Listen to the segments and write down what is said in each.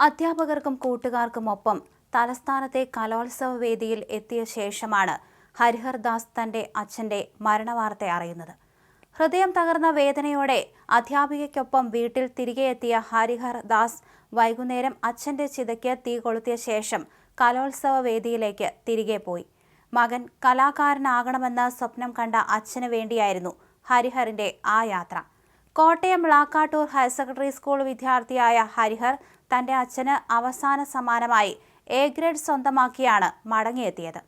അധ്യാപകർക്കും കൂട്ടുകാർക്കുമൊപ്പം തലസ്ഥാനത്തെ കലോത്സവ വേദിയിൽ എത്തിയ ശേഷമാണ് ഹരിഹർദാസ് തന്റെ അച്ഛന്റെ മരണവാർത്ത അറിയുന്നത്. ഹൃദയം തകർന്ന വേദനയോടെ അധ്യാപികയ്ക്കൊപ്പം വീട്ടിൽ തിരികെ എത്തിയ ഹരിഹർ ദാസ് വൈകുന്നേരം അച്ഛന്റെ ചിതയ്ക്ക് തീ കൊളുത്തിയ ശേഷം കലോത്സവ വേദിയിലേക്ക് തിരികെ പോയി. മകൻ കലാകാരനാകണമെന്ന സ്വപ്നം കണ്ട അച്ഛന് വേണ്ടിയായിരുന്നു ഹരിഹറിന്റെ ആ യാത്ര. Kottayam Lakkattoor higher secondary school വിദ്യാർത്ഥിയായ ഹരിഹർ തന്റെ അച്ഛന് അവസാന സമ്മാനമായി എ ഗ്രേഡ് സ്വന്തമാക്കിയാണ് മടങ്ങിയെത്തിയത്.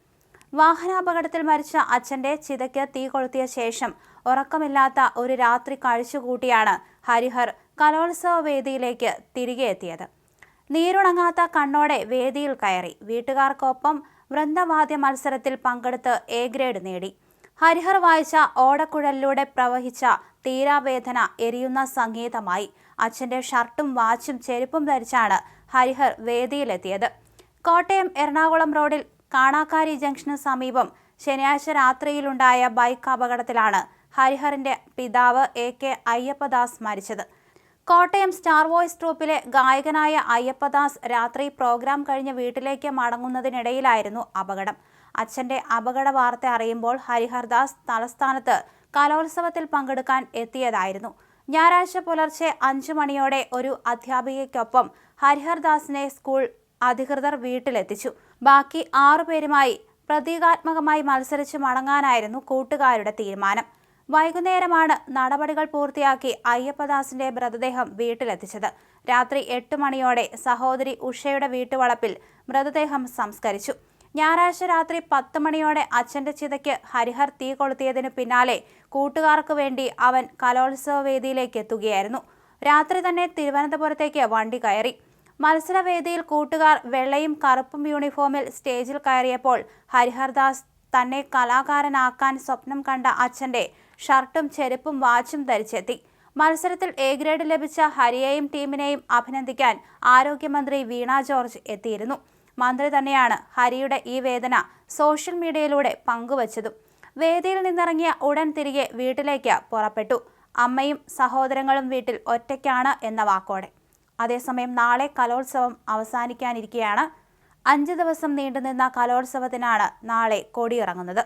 വാഹനാപകടത്തിൽ മരിച്ച അച്ഛന്റെ ചിതയ്ക്ക് തീ കൊളുത്തിയ ശേഷം ഉറക്കമില്ലാത്ത ഒരു രാത്രി കഴിച്ചുകൂട്ടിയാണ് ഹരിഹർ കലോത്സവ വേദിയിലേക്ക് തിരികെ എത്തിയത്. നീരുണങ്ങാത്ത കണ്ണോടെ വേദിയിൽ കയറി വീട്ടുകാർക്കൊപ്പം വൃന്ദവാദ്യ മത്സരത്തിൽ പങ്കെടുത്ത് എ ഗ്രേഡ് നേടി. ഹരിഹർ വായിച്ച ഓടക്കുഴലിലൂടെ പ്രവഹിച്ച തീരാവേദന എരിയുന്ന സംഗീതമായി. അച്ഛന്റെ ഷർട്ടും വാച്ചും ചെരുപ്പും ധരിച്ചാണ് ഹരിഹർ വേദിയിലെത്തിയത്. കോട്ടയം എറണാകുളം റോഡിൽ കാണാക്കാരി ജംഗ്ഷന് സമീപം ശനിയാഴ്ച രാത്രിയിലുണ്ടായ ബൈക്ക് അപകടത്തിലാണ് ഹരിഹറിന്റെ പിതാവ് എ കെ അയ്യപ്പദാസ് മരിച്ചത്. കോട്ടയം സ്റ്റാർ വോയ്സ് ട്രൂപ്പിലെ ഗായകനായ അയ്യപ്പദാസ് രാത്രി പ്രോഗ്രാം കഴിഞ്ഞ് വീട്ടിലേക്ക് മടങ്ങുന്നതിനിടയിലായിരുന്നു അപകടം. അച്ഛന്റെ അപകട വാർത്ത അറിയുമ്പോൾ ഹരിഹർദാസ് തലസ്ഥാനത്ത് കലോത്സവത്തിൽ പങ്കെടുക്കാൻ എത്തിയതായിരുന്നു. ഞായറാഴ്ച പുലർച്ചെ അഞ്ചു മണിയോടെ ഒരു അധ്യാപികയ്ക്കൊപ്പം ഹരിഹർദാസിനെ സ്കൂൾ അധികൃതർ വീട്ടിലെത്തിച്ചു. ബാക്കി ആറുപേരുമായി പ്രതീകാത്മകമായി മത്സരിച്ച് മടങ്ങാനായിരുന്നു കൂട്ടുകാരുടെ തീരുമാനം. വൈകുന്നേരമാണ് നടപടികൾ പൂർത്തിയാക്കി അയ്യപ്പദാസിന്റെ മൃതദേഹം വീട്ടിലെത്തിച്ചത്. രാത്രി എട്ട് മണിയോടെ സഹോദരി ഉഷയുടെ വീട്ടുവളപ്പിൽ മൃതദേഹം സംസ്കരിച്ചു. ഞായറാഴ്ച രാത്രി പത്ത് മണിയോടെ അച്ഛന്റെ ചിതയ്ക്ക് ഹരിഹർ തീ കൊളുത്തിയതിനു പിന്നാലെ കൂട്ടുകാർക്ക് വേണ്ടി അവൻ കലോത്സവ വേദിയിലേക്ക് എത്തുകയായിരുന്നു. രാത്രി തന്നെ തിരുവനന്തപുരത്തേക്ക് വണ്ടി കയറി. മത്സരവേദിയിൽ കൂട്ടുകാർ വെള്ളയും കറുപ്പും യൂണിഫോമിൽ സ്റ്റേജിൽ കയറിയപ്പോൾ ഹരിഹർദാസ് തന്നെ കലാകാരനാക്കാൻ സ്വപ്നം കണ്ട അച്ഛന്റെ ഷർട്ടും ചെരുപ്പും വാച്ചും ധരിച്ചെത്തി. മത്സരത്തിൽ എ ഗ്രേഡ് ലഭിച്ച ഹരിയെയും ടീമിനെയും അഭിനന്ദിക്കാൻ ആരോഗ്യമന്ത്രി വീണ ജോർജ് എത്തിയിരുന്നു. മന്ത്രി തന്നെയാണ് ഹരിയുടെ ഈ വേദന സോഷ്യൽ മീഡിയയിലൂടെ പങ്കുവച്ചതും. വേദിയിൽ നിന്നിറങ്ങിയ ഉടൻ തിരികെ വീട്ടിലേക്ക് പുറപ്പെട്ടു. അമ്മയും സഹോദരങ്ങളും വീട്ടിൽ ഒറ്റയ്ക്കാണ് എന്ന വാക്കോടെ. അതേസമയം നാളെ കലോത്സവം അവസാനിക്കാനിരിക്കെയാണ് അഞ്ച് ദിവസം നീണ്ടുനിന്ന കലോത്സവത്തിനാണ് നാളെ കൊടിയിറങ്ങുന്നത്